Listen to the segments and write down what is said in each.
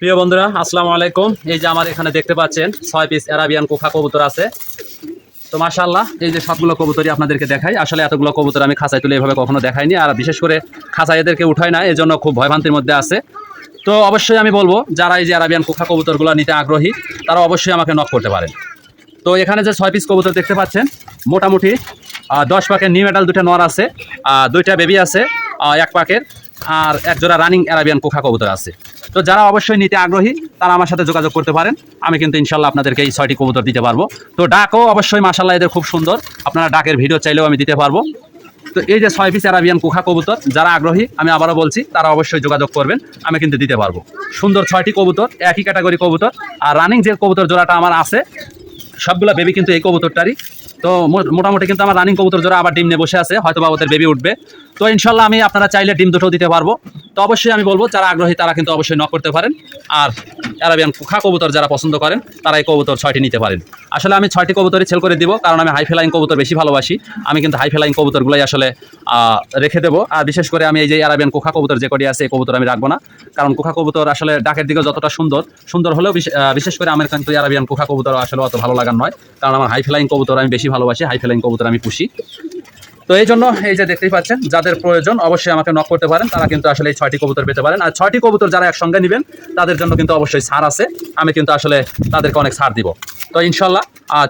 প্রিয় বন্ধুরা, আসসালামু আলাইকুম। এই যে আমার এখানে দেখতে পাচ্ছেন, ছয় পিস অ্যারাবিয়ান কোখা কবুতর আছে। তো মাশাল্লাহ এই যে সবগুলো কবুতরই আপনাদেরকে দেখাই। আসলে এতগুলো কবুতর আমি খাঁচায় তুলে এভাবে কখনো দেখাইনি, আর বিশেষ করে খাঁচায় এদেরকে উঠাই না এই জন্য খুব ভয়ভ্রান্তির মধ্যে আছে। তো অবশ্যই আমি বলব, যারা এই যে অ্যারাবিয়ান কোখা কবুতরগুলো নিতে আগ্রহী, তারা অবশ্যই আমাকে নক করতে পারেন। তো এখানে যে ছয় পিস কবুতর দেখতে পাচ্ছেন, মোটামুটি দশ পাকের নিউ মেটাল দুটো নর আছে দুইটা বেবি আছে এক পাকের আর এক জোড়া রানিং অ্যারাবিয়ান কোখা কবুতর আছে। তো যারা অবশ্যই নিতে আগ্রহী, তারা আমার সাথে যোগাযোগ করতে পারেন। আমি কিন্তু ইনশাল্লাহ আপনাদেরকে এই ছয়টি কবুতর দিতে পারব। তো ডাকও অবশ্যই মাসাল্লাহ এদের খুব সুন্দর। আপনারা ডাকের ভিডিও চাইলেও আমি দিতে পারব। তো এই যে ছয় পিস অ্যারাবিয়ান কোখা কবুতর যারা আগ্রহী, আমি আবারও বলছি, তারা অবশ্যই যোগাযোগ করবেন। আমি কিন্তু দিতে পারব। সুন্দর ছয়টি কবুতর, একই ক্যাটাগরি কবুতর। আর রানিং যে কবুতর জোড়াটা আমার আছে, সবগুলো বেবি কিন্তু এই কবুতরটারই। তো মোটামুটি কিন্তু আমার রানিং কবুতর জোড়া আবার ডিম নিয়ে বসে আছে, হয়তো বা ওদের বেবি উঠবে। তো ইনশাল্লাহ আমি আপনারা চাইলে ডিম দুটো দিতে পারব। তো অবশ্যই আমি বলব, যারা আগ্রহী তারা কিন্তু অবশ্যই নক করতে পারেন। আর অ্যারাবিয়ান কুখা কবুতর যারা পছন্দ করেন, তারা এই কবুতর ছয়টি নিতে পারেন। আসলে আমি ছয়টি কবুতরই সেল করে দিব, কারণ আমি হাই ফ্লাইং কবুতর বেশি ভালোবাসি। আমি কিন্তু হাই ফ্লাইং কবুতরগুলোই আসলে রেখে দেবো। আর বিশেষ করে আমি এই যে অ্যারাবিয়ান কোখা কবুতর যে কটি আছে, এই কবুতর আমি রাখব না। কারণ কোখা কবুতর আসলে ডাকের দিকে যতটা সুন্দর সুন্দর হলেও বিশেষ করে আমার কিন্তু অ্যারাবিয়ান কোখা কবুতর আসলে অত ভালো লাগার নয়। কারণ আমার হাই ফ্লাইং কবুতর আমি বেশি ভালোবাসি হাই ফ্লাইং কবুতর আমি পুষি। তো এই জন্য এই যে দেখতেই পাচ্ছেন, যাদের প্রয়োজন অবশ্যই আমাকে নক করতে পারেন। তারা কিন্তু আসলে এই ছয়টি কবুতর পেতে পারেন। আর ছয়টি কবুতর যারা একসঙ্গে নেবেন, তাদের জন্য কিন্তু অবশ্যই ছাড় আছে। আমি কিন্তু আসলে তাদেরকে অনেক ছাড় দিব। তো ইনশাল্লাহ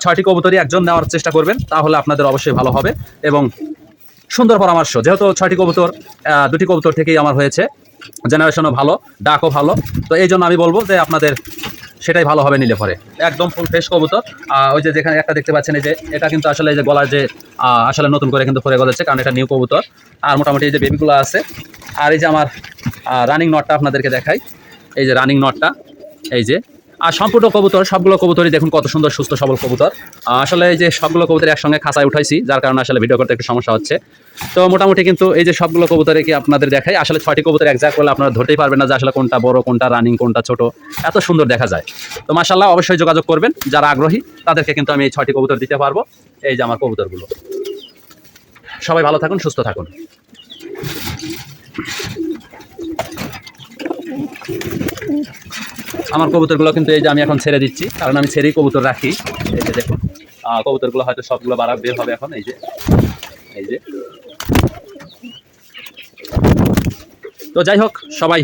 ছয়টি কবুতরই একজন নেওয়ার চেষ্টা করবেন, তাহলে আপনাদের অবশ্যই ভালো হবে এবং সুন্দর পরামর্শ। যেহেতু ছয়টি কবুতর দুটি কবুতর থেকেই আমার হয়েছে জেনারেশনও ভালো, ডাকও ভালো। তো এই জন্য আমি বলব যে আপনাদের সেটাই ভালো হবে নিলে পরে। একদম ফুল ফ্রেশ কবুতর। ওই যে যেখানে একটা দেখতে পাচ্ছেন, এই যে এটা কিন্তু আসলে এই যে গলা যে আসলে নতুন করে কিন্তু পরে গলেছে, কারণ এটা নিউ কবুতর। আর মোটামুটি এই যে বেবিগুলো আছে, আর এই যে আমার রানিং নটটা আপনাদেরকে দেখাই। এই যে রানিং নটটা এই যে আর সম্পূর্ণ কবুতর, সবগুলো কবুতরই দেখুন কত সুন্দর, সুস্থ, সবল কবুতর। আসলে এই যে সবগুলো কবুতর একসঙ্গে খাঁচায় উঠাইছি, যার কারণে আসলে ভিডিও করতে একটু সমস্যা হচ্ছে। তো মোটামুটি কিন্তু এই যে সবগুলো কবুতরে কি আপনাদের দেখাই, আসলে ছয়টি কবুতর একজাক্ট করলে আপনারা ধরতেই পারবেন না যে আসলে কোনটা বড়, কোনটা রানিং কোনটা ছোট, এত সুন্দর দেখা যায়। তো মাসাল্লাহ অবশ্যই যোগাযোগ করবেন, যারা আগ্রহী, তাদেরকে কিন্তু আমি এই ছয়টি কবুতর দিতে পারব, এই যে আমার কবুতরগুলো। সবাই ভালো থাকুন, সুস্থ থাকুন। আমার কবুতরগুলো কিন্তু এই যে আমি এখন ছেড়ে দিচ্ছি, কারণ আমি ছেড়েই কবুতর রাখি। এই যে দেখুন কবুতরগুলো হয়তো সবগুলো বাড়া বের হবে এখন, এই যে এই যে। তো যাই হোক, সবাই